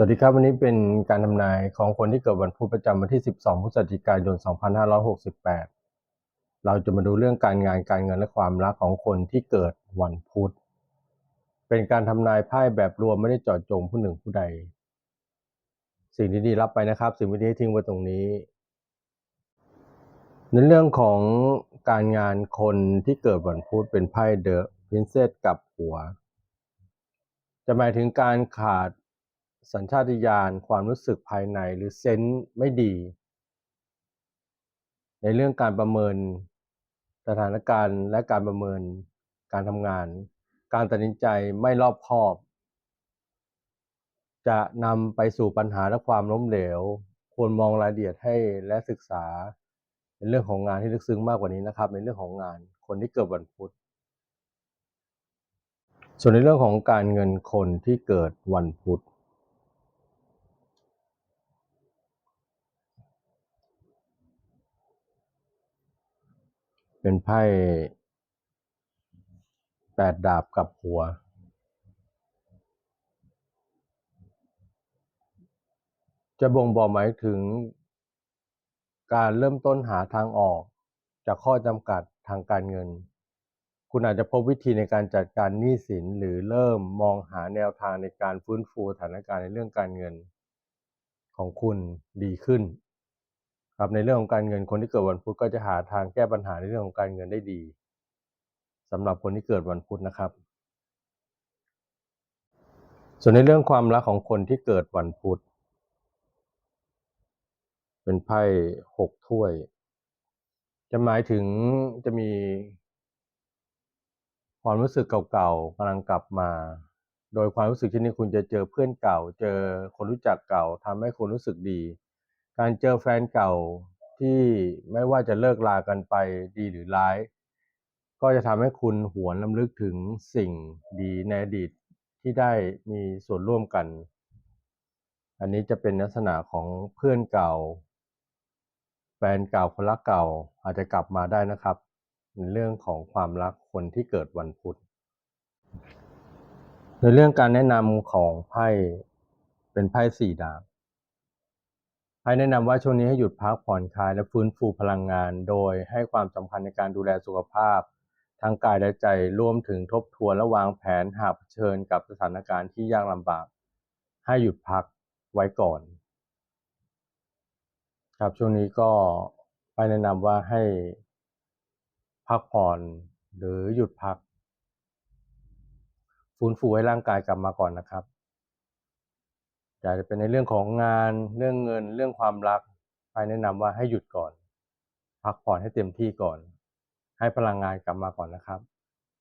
สวัสดีครับ วันนี้เป็นการทำนายของคนที่เกิดวันพุธประจำวันที่ 12 พฤศจิกายน 2568 เราจะมาดูเรื่องการงานการเงินและความรักของคนที่เกิดวันพุธ เป็นการทำนายไพ่แบบรวมไม่ได้เจาะจงผู้หนึ่งผู้ใด สิ่งดีๆรับไปนะครับ สิ่งไม่ดีทิ้งไว้ตรงนี้ ในเรื่องของการงานคนที่เกิดวันพุธเป็นไพ่เดอะพินเซสกับหัว จะหมายถึงการขาด สัญชาตญาณความรู้สึกภายในหรือเซนส์ไม่ดี ในเรื่องการประเมินสถานการณ์และการประเมินการทำงาน การตัดสินใจไม่รอบคอบ จะนำไปสู่ปัญหาและความล้มเหลว ควรมองรายละเอียดให้และศึกษา ในเรื่องของงานที่ลึกซึ้งมากกว่านี้นะครับ ในเรื่องของงานคนที่เกิดวันพุธส่วนในเรื่องของการเงินคนที่เกิดวันพุธ เป็นไพ่แปดดาบกับหัว จะบ่งบอกหมายถึง การเริ่มต้นหาทางออก จากข้อจำกัดทางการเงิน คุณอาจจะพบวิธีในการจัดการหนี้สินหรือเริ่มมองหาแนวทางในการฟื้นฟูสถานการณ์ในเรื่องการเงินของคุณดีขึ้น ครับในเรื่องของการเงินคนที่เกิดวันพุธก็จะหาทางแก้ปัญหาในเรื่องของการเงินได้ดีสำหรับคนที่เกิดวันพุธนะครับ ส่วนในเรื่องความรักของคนที่เกิดวันพุธเป็นไพ่หกถ้วย จะหมายถึงจะมี ความรู้สึกเก่าๆกำลังกลับมา โดยความรู้สึกที่นี้คุณจะเจอเพื่อนเก่า เจอคนรู้จักเก่าทำให้คุณรู้สึกดี การเจอแฟนเก่าที่ไม่ว่าจะเลิกลากันไปดีหรือร้าย ก็จะทำให้คุณหวนลำลึกถึงสิ่งดีในอดีตที่ได้มีส่วนร่วมกัน อันนี้จะเป็นลักษณะของเพื่อนเก่า แฟนเก่าคนรักเก่าอาจจะกลับมาได้นะครับ ในเรื่องของความรักคนที่เกิดวันพุธในเรื่องการแนะนำของไพ่เป็นไพ่สี่ดาบ ไพ่แนะนำว่าช่วงนี้ให้หยุดพักผ่อนคลายและฟื้นฟูพลังงาน โดยให้ความสำคัญในการดูแลสุขภาพทั้งกายและใจรวมถึงทบทวนและวางแผนหากเผชิญกับสถานการณ์ที่ยากลำบาก ให้หยุดพักไว้ก่อน ครับช่วงนี้ก็ไปแนะนำว่าให้พักผ่อนหรือหยุดพักฟื้นฟูให้ร่างกายกลับมาก่อนนะครับ อยากจะเป็นในเรื่องของงานเรื่องเงินเรื่องความรักไปแนะนำว่าให้หยุดก่อน พักผ่อนให้เต็มที่ก่อน ให้พลังงานกลับมาก่อนนะครับ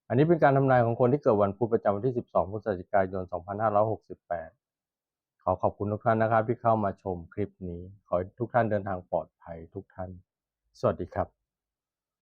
อันนี้เป็นการทำนายของคนที่เกิดวันพุธประจำวันที่ 12 พฤศจิกายน 2568 ขอขอบคุณทุกท่านนะครับที่เข้ามาชมคลิปนี้ ขอให้ทุกท่านเดินทางปลอดภัยทุกท่าน สวัสดีครับ